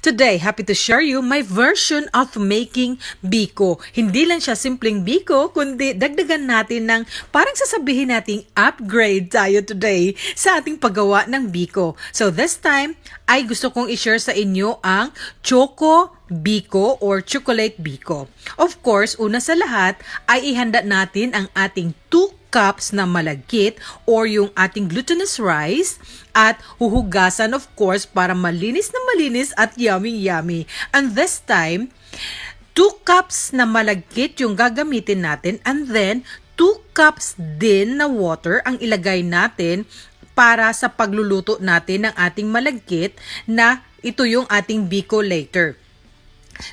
Today, happy to share you my version of making biko. Hindi lang siya simpleng biko, kundi dagdagan natin ng parang sasabihin nating upgrade tayo today sa ating paggawa ng biko. So this time, ay gusto kong i-share sa inyo ang choco biko or chocolate biko. Of course, una sa lahat ay ihanda natin ang ating 2 cups na malagkit or yung ating glutinous rice at huhugasan of course para malinis na malinis at yummy yummy. And this time, 2 cups na malagkit yung gagamitin natin and then 2 cups din na water ang ilagay natin para sa pagluluto natin ng ating malagkit na ito yung ating biko later.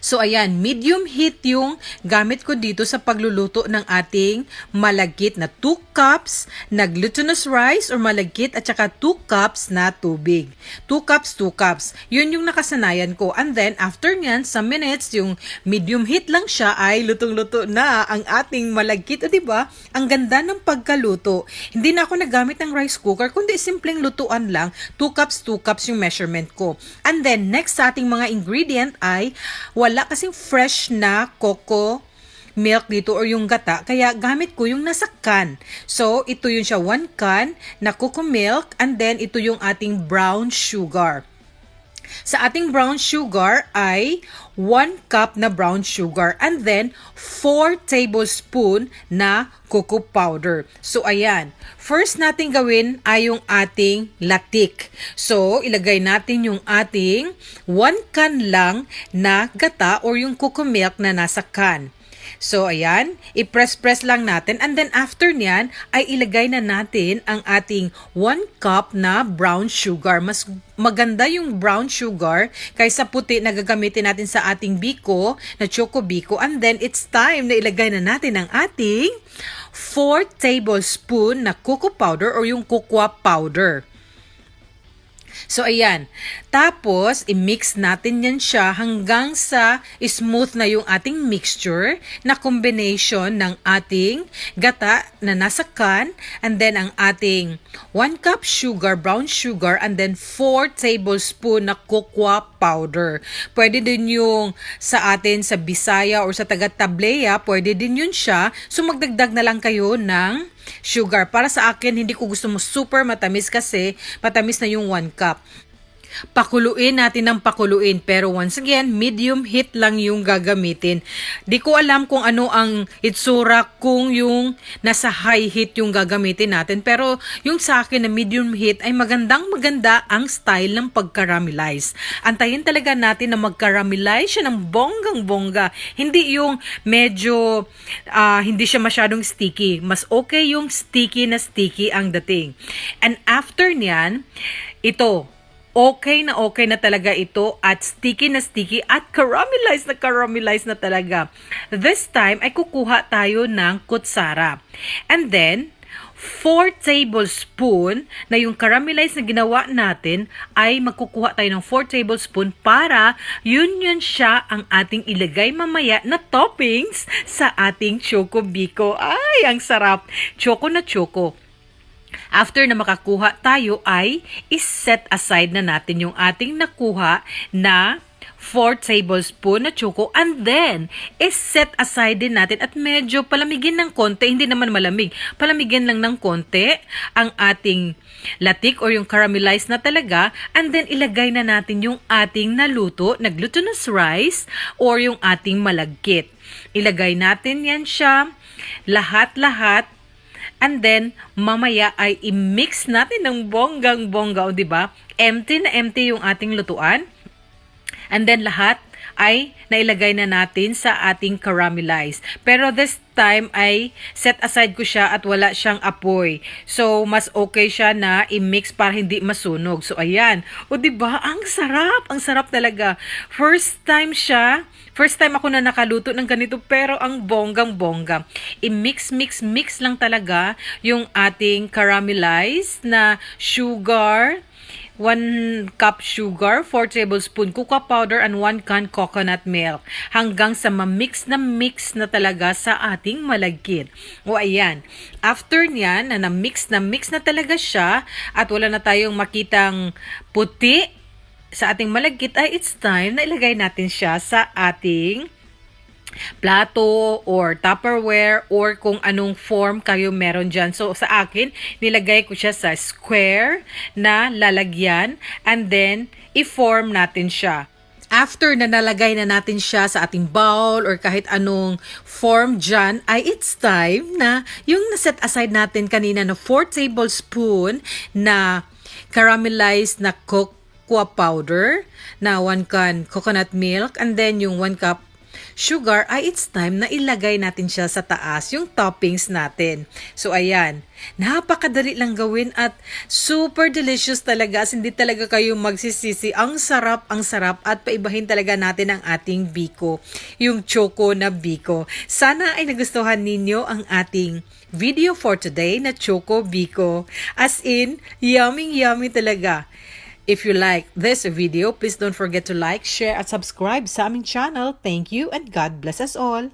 So ayan, medium heat yung gamit ko dito sa pagluluto ng ating malagkit na 2 cups na glutinous rice or malagkit at saka 2 cups na tubig. 2 cups, 2 cups. Yun yung nakasanayan ko. And then after nyan, some minutes, yung medium heat lang siya ay lutong-luto na ang ating malagkit. O diba? Ang ganda ng pagkaluto. Hindi na ako nagamit ng rice cooker, kundi simpleng lutuan lang. 2 cups, 2 cups yung measurement ko. And then next sa ating mga ingredient ay wala kasing fresh na coco milk dito or yung gata, kaya gamit ko yung nasa can. So, ito yun siya, one can na coco milk and then ito yung ating brown sugar. Sa ating brown sugar ay 1 cup na brown sugar and then 4 tablespoon na cocoa powder. So ayan, first natin gawin ay yung ating latik. So ilagay natin yung ating 1 can lang na gata or yung cocoa milk na nasa can. So, ayan, i-press-press lang natin. And then, after niyan, ay ilagay na natin ang ating 1 cup na brown sugar. Mas maganda yung brown sugar kaysa puti na gagamitin natin sa ating biko, na choco biko. And then, it's time na ilagay na natin ang ating 4 tablespoon na cocoa powder or yung cocoa powder. So, ayan. Tapos, i-mix natin yan siya hanggang sa smooth na yung ating mixture na combination ng ating gata na nasa can and then ang ating 1 cup sugar, brown sugar, and then 4 tablespoon na cocoa powder. Pwede din yung sa atin sa Bisaya or sa taga-Tableya, pwede din yun siya. So, magdagdag na lang kayo ng sugar. Para sa akin, hindi ko gusto mo super matamis kasi matamis na yung 1 cup. Pakuluin natin ng pakuluin pero once again, medium heat lang yung gagamitin. Di ko alam kung ano ang itsura kung yung nasa high heat yung gagamitin natin pero yung sa akin na medium heat ay magandang maganda ang style ng pagkaramelize. Antayin talaga natin na magkaramelize siya ng bonggang bongga. Hindi yung medyo ah, hindi siya masyadong sticky. Mas okay yung sticky na sticky ang dating. And after niyan, ito, okay na okay na talaga ito at sticky na sticky at caramelize na caramelize na talaga. This time ay kukuha tayo ng kutsara. And then, 4 tablespoon na yung caramelize na ginawa natin ay magkukuha tayo ng 4 tablespoon para yun yun siya ang ating ilagay mamaya na toppings sa ating choco biko. Ay, ang sarap. Choco na choco. After na makakuha tayo ay is-set aside na natin yung ating nakuha na 4 tablespoon na choco. And then is-set aside din natin. At medyo palamigin ng konti, hindi naman malamig, palamigin lang ng konti ang ating latik or yung caramelized na talaga. And then ilagay na natin yung ating naluto. Na glutinous rice or yung ating malagkit. Ilagay natin yan siya, lahat-lahat And then, mamaya ay i-mix natin ng bonggang-bongga, o ba? Empty na empty yung ating lutuan. And then lahat ay nailagay na natin sa ating caramelize. Pero this time ay set aside ko siya at wala siyang apoy. So, mas okay siya na i-mix para hindi masunog. So, ayan. O, ba Ang sarap. Ang sarap talaga. First time siya. First time ako na nakaluto ng ganito pero ang bonggang-bongga. I-mix, mix, mix lang talaga yung ating caramelized na sugar, 1 cup sugar, 4 tablespoon cocoa powder, and 1 can coconut milk. Hanggang sa ma-mix na mix na talaga sa ating malagkit. O ayan, after niyan, na na-mix na mix na talaga siya, at wala na tayong makitang puti, sa ating malagkit ay it's time na ilagay natin siya sa ating plato or tupperware or kung anong form kayo meron dyan. So, sa akin, nilagay ko siya sa square na lalagyan and then i-form natin siya. After na nalagay na natin siya sa ating bowl or kahit anong form dyan, ay it's time na yung naset aside natin kanina na 4 tablespoon na caramelized na cocoa powder na 1 can coconut milk and then yung 1 cup sugar ay it's time na ilagay natin siya sa taas yung toppings natin. So ayan, napakadali lang gawin at super delicious talaga as hindi talaga kayo magsisisi. Ang sarap, ang sarap at paibahin talaga natin ang ating biko, yung choco na biko. Sana ay nagustuhan ninyo ang ating video for today na choco biko. As in, yummy yummy talaga. If you like this video, please don't forget to like, share, at subscribe sa aming channel. Thank you and God bless us all.